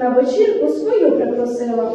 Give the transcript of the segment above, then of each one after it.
на вечірку свою припросила.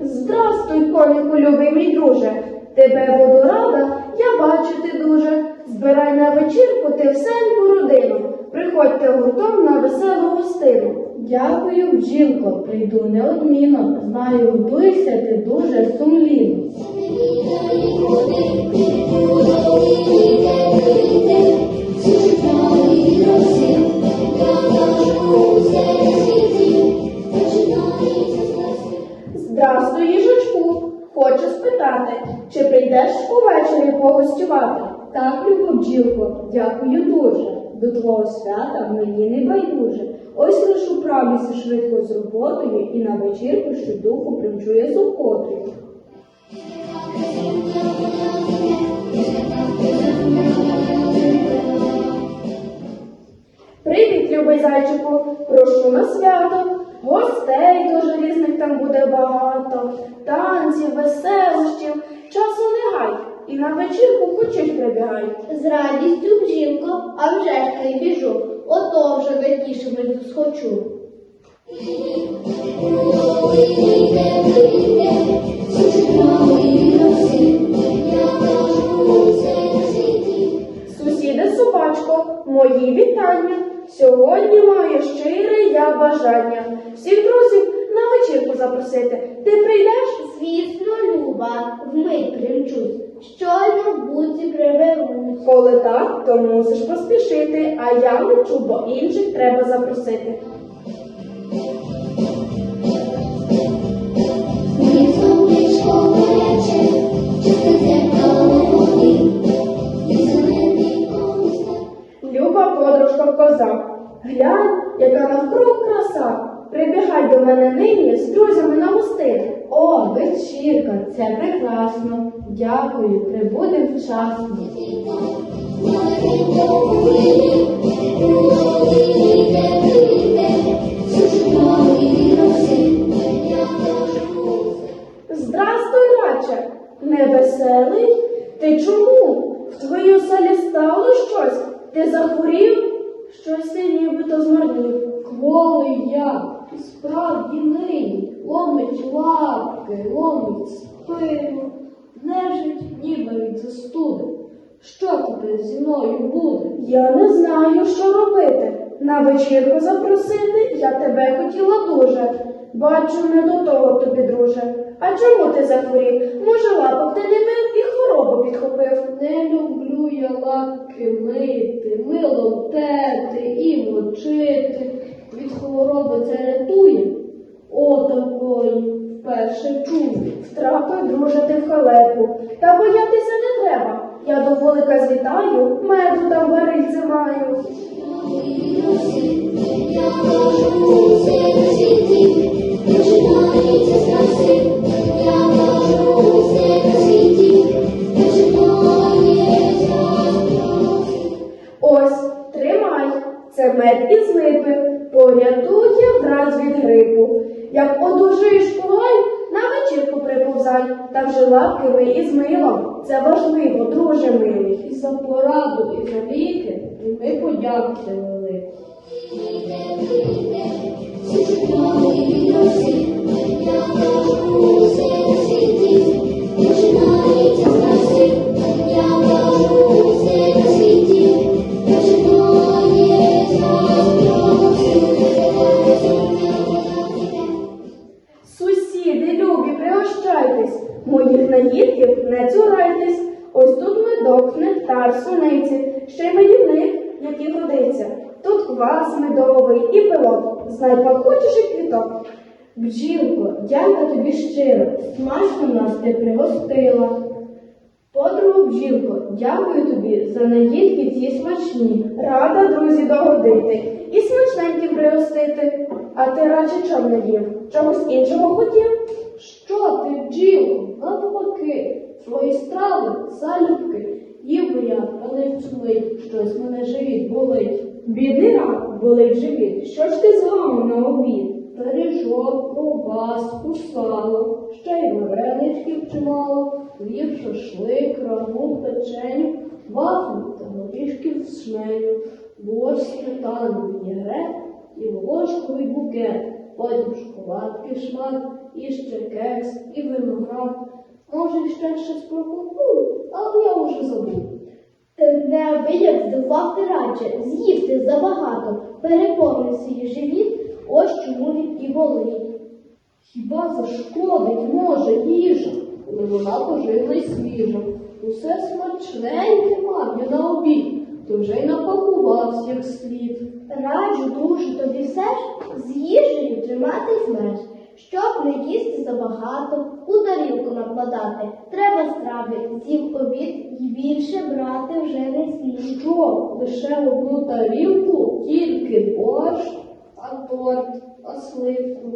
Здрастуй, конику, любий мій друже. Тебе буду рада, я бачити дуже. Збирай на вечірку ти всеньку родину. Приходьте гуртом на веселу гостину. Дякую, бджілко, прийду неодмінно. Знаю, готуєшся ти дуже сумлінно. Здрастуй, їжачку. Хочу спитати, чи прийдеш увечері погостювати? Так, любо бджілко, дякую дуже. До твого свята мені не байдуже. Ось лиш управлюся швидко з роботою і на вечірку щодуху примчує з охотою. Привіт, любий зайчику, прошу на свято. Гостей дуже різних там буде багато, танців, веселощів, часу не гай, і на вечірку хочеш прибігай. З радістю бжілко, а вже ж та й біжу. Ото вже натішимось схочу. Сусіде собачко, мої вітання. Сьогодні маю щире я бажання. Всіх друзів на вечірку запросити. Ти прийдеш? Звісно, Люба, вмить примчусь. Щойно в буці приберусь. Коли так, то мусиш поспішити, а я лечу, бо інших треба запросити. Люба подружка коза. Глянь, яка навкруг краса. Прибігай до мене нині з друзями на гостини. О, вечірка, це прекрасно. Дякую, прибудем вчасно. Здрастуй, раче, невеселий? Ти чому? В твоїй селі стало щось? Ти захворів? Щось ти нібито змарнів. Кволий я, і справді нині, ломить лапки, ломить спину, нежить ніби від застуди. Що тепер зі мною буде? Я не знаю, що робити. На вечірку запросити я тебе хотіла дуже. Бачу, не до того тобі, друже. А чому ти захворів? Може, лапок ти не мив і хворобу підхопив? Не люблю я лапки мити, милом терти і мочити. Лапки ми із милом. Це важливо, друже милий. І за пораду, і за ліки, ми подякувати велике. Сусіди, і. Знай, і квіток. Бджілко, дяка тобі щиро, смачно нас ти пригостила. Подругу бджілко, дякую тобі за наїдки ці смачні. Рада, друзі, догодити і смачненьким пригостити. А ти радше чом не їв? Чогось іншого хотів? Що ти, бджілко, навпаки, свої страви, залюбки, їв би я, але цю мить щось мене живіт болить. Бідний рак, болить живіт. Що ж ти згамив на обід? Та ковбаску, сало, ще й вареничків чимало, хліб, шашлик, рагу, печеню, вафлі та горішків з шменю, борщ, сметану, вінігрет і волошковий букет, потім шоколадки шмат, і ще кекс, і виноград. Може, ще щось прокупую, але я вже забув. Неабияк здивувати радше, з'їсти забагато, переповнив свій живіт, ось чому він і болить. Хіба зашкодить? Може їжа, коли вона поживна й свіжа? Усе смачненьке мав я на обід, то вже й напакувався як слід. Раджу дуже тобі все ж з їжею триматись меж, щоб не їсти забагато, у тарілку накладати. Треба страви, з'їв обід і більше брати вже не слід. Що, лише одну тарілку, тільки борщ, а торт, а сливку.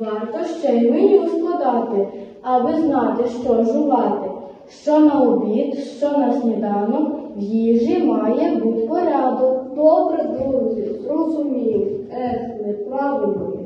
Варто ще й меню складати, аби знати, що жувати. Що на обід, що на сніданок, в їжі має бути порядок. Добре, друзі, зрозумів. Ех, неправильно.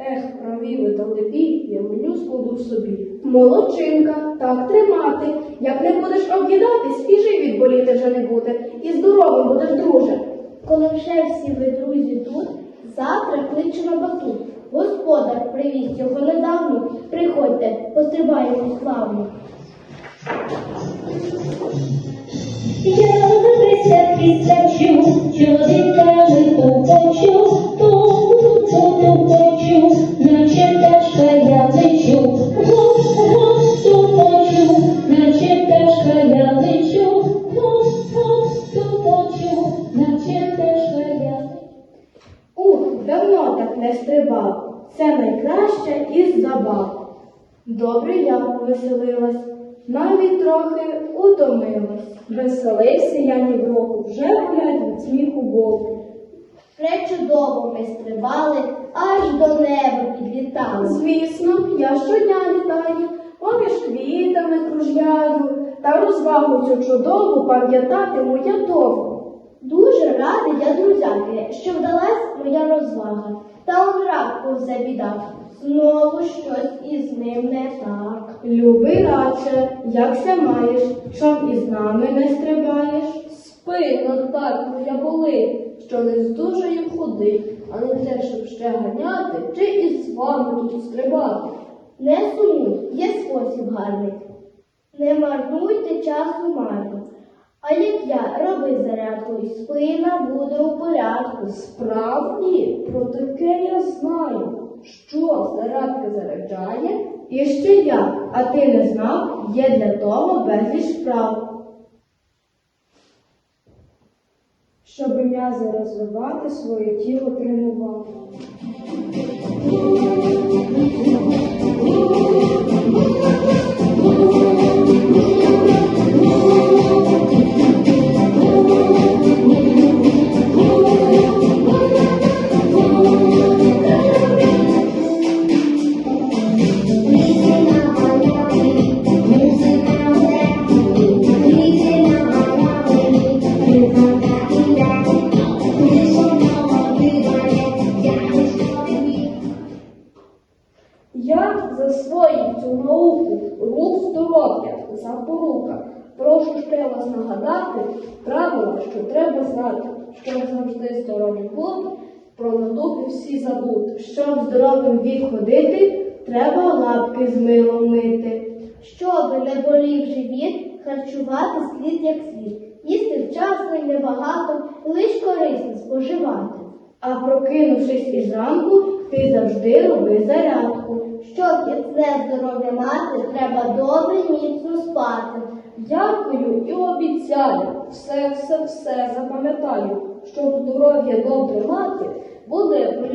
Ех, праві ви та лепі, я меню складу собі. Молодчинка, так тримати. Як не будеш об'їдатись, і живіт боліти вже не буде. І здоровим будеш, друже. Коли вже всі ви друзі тут, завтра кличе на батут. Господар привіз його недавно. Приходьте, пострибаємо славно. Я десятки стачу, чоловіками не стрибав. Це найкраще із забав. Добре я повеселилась, навіть трохи утомилась. Веселився я ні в року, вже гулять від сміху Богу. Пречудово ми стрибали, аж до неба підлітали. Звісно, я щодня літаю, поміж квітами кружляю, та розвагу цю чудову пам'ятатиму я довго. Дуже радий я, друзяки, що вдалась моя розвага. Та он рак повзе біда. Знову щось із ним не так. Любий радше, якся маєш, чом із нами не стрибаєш? Спина так моя болить, що не здужаю ходить, а не те, щоб ще ганяти, чи із вами тут стрибати. Не сумуй, є спосіб гарний. Не марнуйте часу марно. А як я роби зарядку, і спина буде у порядку. Справді, про таке я знаю. Що зарядка заряджає? І ще я, а ти не знав, є для того безліч вправ. Щоб м'язи розвивати, своє тіло тренувати. Вас нагадати правила, що треба знати, щоб завжди здорові бути, про надуги всі забути. Щоб здоровим вік ходити, треба лапки з милом мити. Щоб не болів живіт, харчувати слід як слід. Їсти вчасно і небагато, лиш корисно споживати. А прокинувшись із ранку, ти завжди роби зарядку. Щоб міцне здоров'я мати, треба добре міцно спати. Дякую і обіцяю, все, все, все запам'ятаю, щоб здоров'я добре мати, буде про